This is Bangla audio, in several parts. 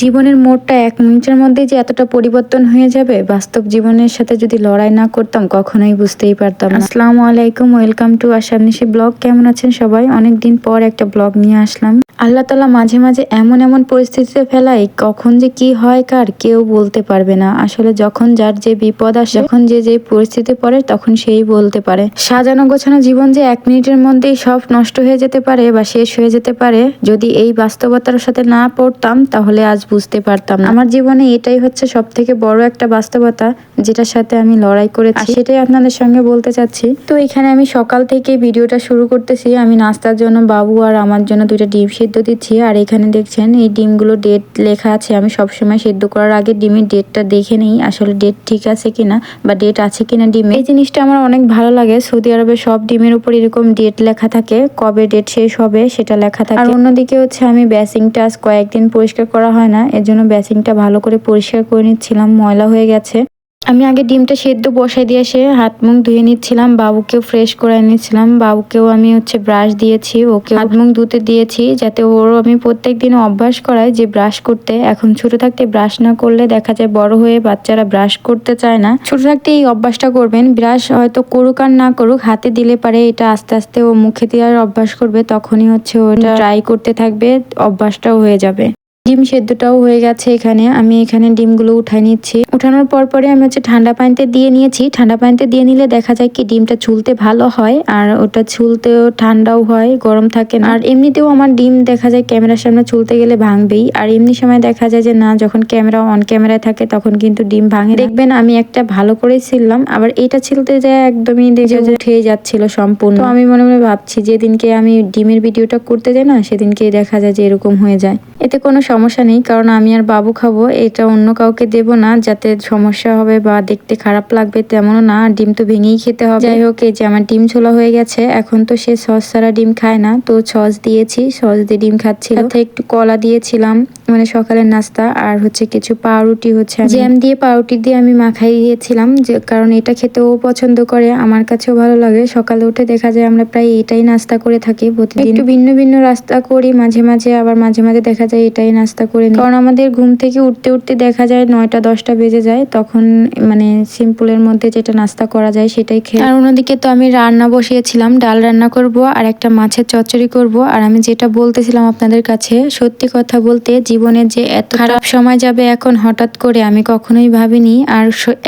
জীবনের মোড়টা এক মিনিটের মধ্যে যে এতটা পরিবর্তন হয়ে যাবে বাস্তব জীবনের সাথে যদি লড়াই না করতাম কখনোই বুঝতেই পারতাম না। আসসালামু আলাইকুম welcome to Ashab Nishi vlog. কেমন আছেন সবাই? অনেক দিন পর একটা ব্লগ নিয়ে আসলাম। আল্লাহ তালা মাঝে মাঝে এমন এমন পরিস্থিতিতে ফেলায় কখন যে কি হয় কার কেউ বলতে পারবে না। আসলে যখন যার যে বিপদ আসে যখন যে যে পরিস্থিতি পড়ে তখন সেই বলতে পারে। সাজানো গোছানো জীবন যে এক মিনিটের মধ্যেই সব নষ্ট হয়ে যেতে পারে বা শেষ হয়ে যেতে পারে যদি এই বাস্তবতার সাথে না পড়তাম তাহলে আজ বুঝতে পারতাম না। আমার জীবনে এটাই হচ্ছে সব থেকে বড় একটা বাস্তবতা যেটার সাথে আমি লড়াই করেছি। সেটাই আপনাদের সঙ্গে বলতে চাচ্ছি। তো এখানে আমি সকাল থেকে ভিডিওটা শুরু করতেছি। আমি নাস্তার জন্য বাবু আর আমার জন্য দুইটা ডিম সিদ্ধ দিচ্ছি। আর এখানে দেখছেন এই ডিমগুলো ডেট লেখা আছে। আমি সবসময় সিদ্ধ করার আগে ডিমের ডেটটা দেখে নিই আসলে ডেট ঠিক আছে কিনা বা ডেট আছে কিনা ডিমে। এই জিনিসটা আমার অনেক ভালো লাগে। সৌদি আরবে সব ডিমের উপর এরকম ডেট লেখা থাকে। কবে ডেট শেষ হবে সেটা লেখা থাকে। আর অন্যদিকে হচ্ছে আমি বেসিংটা আজ কয়েকদিন পরিষ্কার করা হয় না, এর জন্য বেসিংটা ভালো করে পরিষ্কার করে নিচ্ছিলাম, ময়লা হয়ে গেছে। আমি আগে ডিমটা সেদ্ধ বসাই দিয়ে এসে হাত মুখ ধুয়ে নিচ্ছিলাম, বাবুকেও ফ্রেশ করে নিচ্ছিলাম। বাবুকেও আমি হচ্ছে ব্রাশ দিয়েছি ওকে হাত মুখ ধুতে দিয়েছি, যাতে ওরও আমি প্রত্যেক দিন অভ্যাস করাই যে ব্রাশ করতে। এখন ছোট থাকতে ব্রাশ না করলে দেখা যায় বড় হয়ে বাচ্চারা ব্রাশ করতে চায় না। ছোট থাকতে এই অভ্যাসটা করবেন ব্রাশ হয়তো করুক আর না করুক, হাতে দিলে পারে এটা আস্তে আস্তে ও মুখে দেওয়ার অভ্যাস করবে, তখনই হচ্ছে ওটা ট্রাই করতে থাকবে, অভ্যাসটাও হয়ে যাবে। ডিম সেদ্ধটাও হয়ে গেছে এখানে। আমি এখানে ডিমগুলো উঠাই নিচ্ছি। উঠানোর পর পরে আমি হচ্ছে ঠান্ডা পানিতে দিয়ে নিয়েছি। ঠান্ডা পানিতে দিয়ে নিলে দেখা যায় কি ডিমটা ছুলতে ভালো হয়, আর ওটা ছুলতেও ঠান্ডাও হয়, গরম থাকে না। আর এমনিতেও আমার ডিম দেখা যায় ক্যামেরার সামনে ছুলতে গেলে ভাঙবেই। আর এমনি সময় দেখা যায় যে না, যখন ক্যামেরা অন ক্যামেরায় থাকে তখন কিন্তু ডিম ভাঙে দেখবেন আমি একটা ভালো করেই ছিললাম, আবার এটা ছিলতে যায় একদমই দেখে উঠে যাচ্ছিল সম্পূর্ণ। আমি মনে মনে ভাবছি, যেদিনকে আমি ডিমের ভিডিওটা করতে যাই না সেদিনকে দেখা যায় যে এরকম হয়ে যায়। এতে কোনো সমস্যা নেই, কারণ আমি আর বাবু খাব, এটা অন্য কাউকে দেব না, যাতে সমস্যা হবে বা দেখতে খারাপ লাগবে তেমনও না ডিম তো ভেঙেই খেতে হবে। যাই হোক, এই যে আমার ডিম ছোলা হয়ে গেছে, এখন তো সে সস ছাড়া ডিম খায় না, তো সস দিয়েছি, সস দিয়ে ডিম খাচ্ছিল। সাথে একটু কলা দিয়েছিলাম মানে সকালের নাস্তা, আর হচ্ছে কিছু পাউরুটি হচ্ছে জ্যাম দিয়ে পাউরুটি দিয়ে আমি মাখাই দিয়েছিলাম, যে কারণ এটা খেতেও পছন্দ করে, আমার কাছেও ভালো লাগে। সকালে উঠে দেখা যায় আমরা প্রায় এটাই নাস্তা করে থাকি প্রতিদিন। একটু ভিন্ন ভিন্ন রাস্তা করি, মাঝে মাঝে আবার মাঝে মাঝে দেখা যায় এটাই নাস্তা করে নিই। কারণ আমাদের ঘুম থেকে উঠতে উঠতে দেখা যায় নয়টা দশটা বেজে যায় তখন মানে সিম্পলের মধ্যে যেটা নাস্তা করা যায় সেটাই খেয়ে আর অন্যদিকে তো আমি রান্না বসিয়েছিলাম ডাল রান্না করব আর একটা মাছের চচ্চড়ি করব। আর আমি যেটা বলতেছিলাম আপনাদের কাছে সত্যি কথা বলতে জীবনের যে এত খারাপ সময় যাবে এখন হঠাৎ করে আমি কখনোই ভাবিনি। আর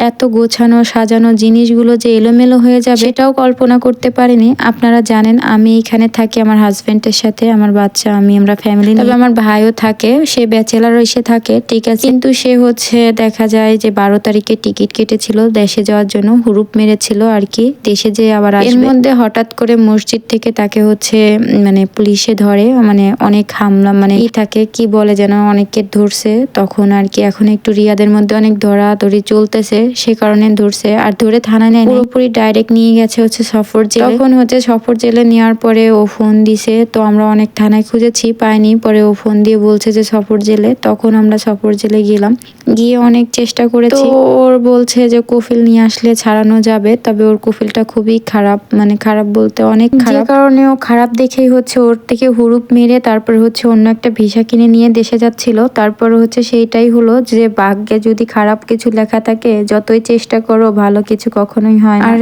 এত গোছানো সাজানো জিনিসগুলো যে এলোমেলো হয়ে যাবে সেটাও কল্পনা করতে পারিনি। আপনারা জানেন আমি এখানে থাকি আমার হাজবেন্ডের সাথে আমার বাচ্চা আমি আমরা ফ্যামিলি তবে আমার ভাইও থাকে সে ব্যাচেলার এসে থাকে ঠিক আছে? কিন্তু সে হচ্ছে দেখা যায় যে বারো তারিখে টিকিট কেটেছিল দেশে যাওয়ার জন্য হুরুপ মেরেছিল আর কি। দেশে যে আবার এর মধ্যে হঠাৎ করে মসজিদ থেকে তাকে হচ্ছে মানে পুলিশে ধরে মানে অনেক হামলা মানে ই থাকে কি বলে যেন অনেককে ধরছে। তখন আর কি এখন একটু রিয়াদের মধ্যে অনেক ধরাধরি চলতেছে সে কারণে ধরছে। আর ধরে থানায় নেয় পুরোপুরি ডাইরেক্ট নিয়ে গেছে হচ্ছে সফর জেলে। তখন হচ্ছে সফর জেলে নেওয়ার পরে ও ফোন দিছে। তো আমরা অনেক থানায় খুঁজেছি পাইনি। পরে ও ফোন দিয়ে বলছে যে সফর জেলে তখন আমরা সফর জেলে গেলাম। গিয়ে অনেক চেষ্টা করেছি। ওর বলছে যে কফিল নিয়ে আসলে ছাড়ানো যাবে। তবে ওর কফিলটা খুবই খারাপ মানে খারাপ বলতে অনেক খারাপ। কারণে ও খারাপ দেখেই হচ্ছে ওর থেকে হুরুপ মেরে তারপর হচ্ছে অন্য একটা ভিসা কিনে নিয়ে দেশে যাচ্ছিল। তারপর হচ্ছে সেইটাই হলো যে ভাগ্যে যদি খারাপ কিছু লেখা থাকে যতই চেষ্টা করো ভালো কিছু কখনোই হয় আর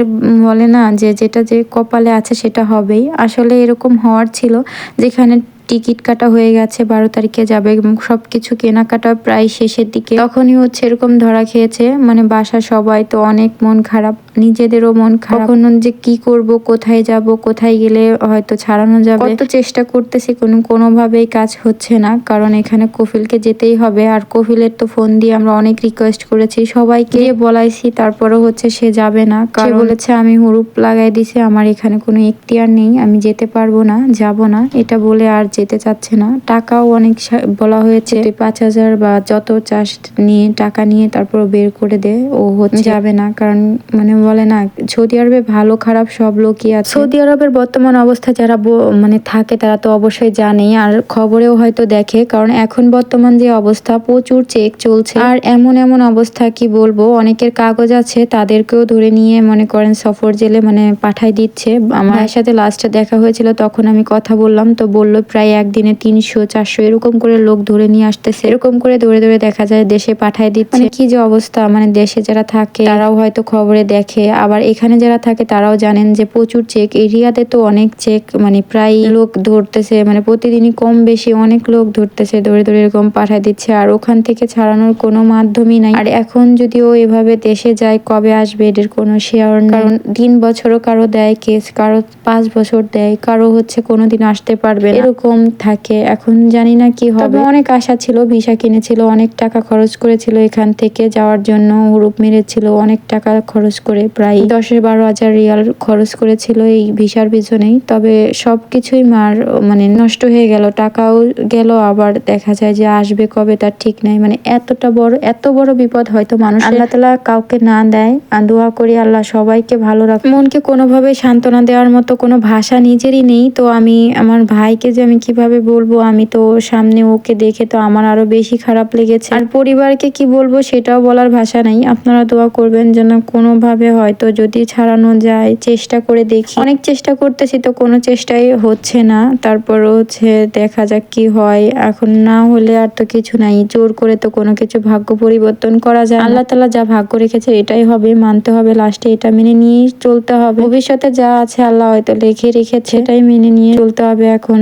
বলে না যে যেটা যে কপালে আছে সেটা হবেই। আসলে এরকম হওয়ার ছিল যেখানে টিকিট কাটা হয়ে গেছে, বারো তারিখে যাবে এবং সব কিছু কেনাকাটা প্রায় শেষের দিকে। তখনই হচ্ছে এরকম ধরা খেয়েছে মানে বাসা সবাই তো অনেক মন খারাপ। নিজেদেরও মন খারাপ। কখনো যে কি করব কোথায় যাব কোথায় গেলে হয়তো ছাড়ানো যাবে। কত চেষ্টা করতেছি কোনো কোনোভাবেই কাজ হচ্ছে না। কারণ এখানে কফিলকে যেতেই হবে। আর কফিলের তো ফোন দিয়ে আমরা অনেক রিকোয়েস্ট করেছি। সবাইকে বলাইছি তারপরেও হচ্ছে সে যাবে না। সে বলেছে আমি হুরুপ লাগাই দিছি আমার এখানে কোনো এখতিয়ার নেই আমি যেতে পারব না যাব না। এটা বলে আর যেতে চাচ্ছে না। টাকাও অনেক বলা হয়েছে। তুই পাঁচ হাজার বা যত চাষ নিয়ে টাকা নিয়ে তারপর বের করে দে ও হচ্ছে যাবে না। কারণ মানে বলে না, সৌদি আরবে ভালো, খারাপ সব লোকই আছে। সৌদি আরবের বর্তমান অবস্থা যারা মানে থাকে তারা তো অবশ্যই জানেই, আর খবরেও হয়তো দেখে, কারণ এখন বর্তমান যে অবস্থা, প্রচুর চেক চলছে। আর এমন এমন অবস্থা কি বলব, অনেকের কাগজ আছে, তাদেরকেও ধরে নিয়ে মনে করেন সফর জেলে মানে পাঠাই দিচ্ছে। আমার সাথে লাস্টে দেখা হয়েছিল, তখন আমি কথা বললাম, তো বলল প্রায় একদিনে তিনশো, চারশো এরকম করে লোক ধরে নিয়ে আসতেছে। এরকম করে ধরে ধরে দেখা যায়, দেশে পাঠাই দিচ্ছে। মানে কি যে অবস্থা মানে দেশে যারা থাকে, তারাও হয়তো খবরে দেখে। আবার এখানে যারা থাকে, তারাও জানেন যে প্রচুর চেক। এরিয়াতে তো অনেক চেক মানে প্রায় লোক ধরতেছে মানে প্রতিদিনই কম বেশি অনেক লোক ধরতেছে, ধরে ধরে এরকম পাঠাই দিচ্ছে। আর ওখান থেকে ছাড়ানোর কোনো মাধ্যমই নাই। আর এখন যদিও এভাবে দেশে যায়, কবে আসবে এদের কোনো শেয়ার কারণ তিন বছরও কারও দেয় কেস কারও পাঁচ বছর দেয়, কারও হচ্ছে কোনোদিন আসতে পারবে এরকম থাকে। এখন জানি না কি হবে। অনেক আশা ছিল, ভিসা কিনেছিল, অনেক টাকা খরচ করেছিল এখান থেকে যাওয়ার জন্য, হুরুপ মেরেছিল, অনেক টাকা খরচ করে। প্রায় দশ বারো হাজার রিয়াল খরচ করেছিল এই ভিসার পিছনেই। তবে সব কিছুই মার মানে নষ্ট হয়ে গেল। টাকাও গেল আবার দেখা যায় যে আসবে কবে তার ঠিক নাই। মানে এতটা বড় এত বড় বিপদ হয়তো মানুষ আল্লাহ তালা কাউকে না দেয় আর দোয়া করি আল্লাহ সবাইকে ভালো রাখ মনকে কোনোভাবে সান্ত্বনা দেওয়ার মতো কোনো ভাষা নিজেরই নেই। তো আমি আমার ভাইকে যে আমি কীভাবে বলব আমি তো সামনে ওকে দেখে তো আমার আরও বেশি খারাপ লেগেছে। আর পরিবারকে কি বলব সেটাও বলার ভাষা নাই। আপনারা দোয়া করবেন যেন কোনোভাবে হয়তো যদি ছাড়ানো যায়, চেষ্টা করে দেখি। অনেক চেষ্টা করতেছি তো কোনো চেষ্টাই হচ্ছে না। তারপরও হচ্ছে দেখা যাক কি হয়। এখন না হলে আর তো কিছু নাই। জোর করে তো কোনো কিছু ভাগ্য পরিবর্তন করা যায় আল্লাহ তালা যা ভাগ্য রেখেছে এটাই হবে, মানতে হবে, লাস্টে এটা মেনে নিয়েই চলতে হবে। ভবিষ্যতে যা আছে আল্লাহ হয়তো লেখে রেখেছে এটাই মেনে নিয়ে চলতে হবে। এখন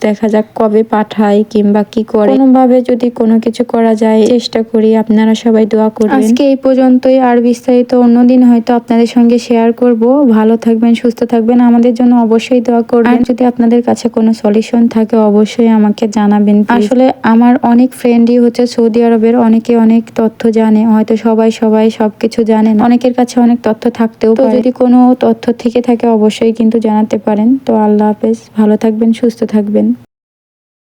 দেখা যাক কবে পাঠায় কিংবা কি করে। কোনোভাবে যদি কোনো কিছু করা যায়, চেষ্টা করি। আপনারা সবাই দোয়া করবেন। আজকে এই পর্যন্তই। আর বিস্তারিত অন্যদিন হয়তো আপনাদের সঙ্গে শেয়ার করব। ভালো থাকবেন সুস্থ থাকবেন। আমাদের জন্য অবশ্যই দোয়া করবেন। যদি আপনাদের কাছে কোনো সলিউশন থাকে অবশ্যই আমাকে জানাবেন আসলে আমার অনেক ফ্রেন্ডই হচ্ছে সৌদি আরবের অনেকে অনেক তথ্য জানে। হয়তো সবাই সবাই সবকিছু জানে না। অনেকের কাছে অনেক তথ্য থাকতেও যদি কোনো তথ্য থেকে থাকে অবশ্যই কিন্তু জানাতে পারেন। তো আল্লাহ হাফেজ। ভালো থাকবেন সুস্থ থাকবেন।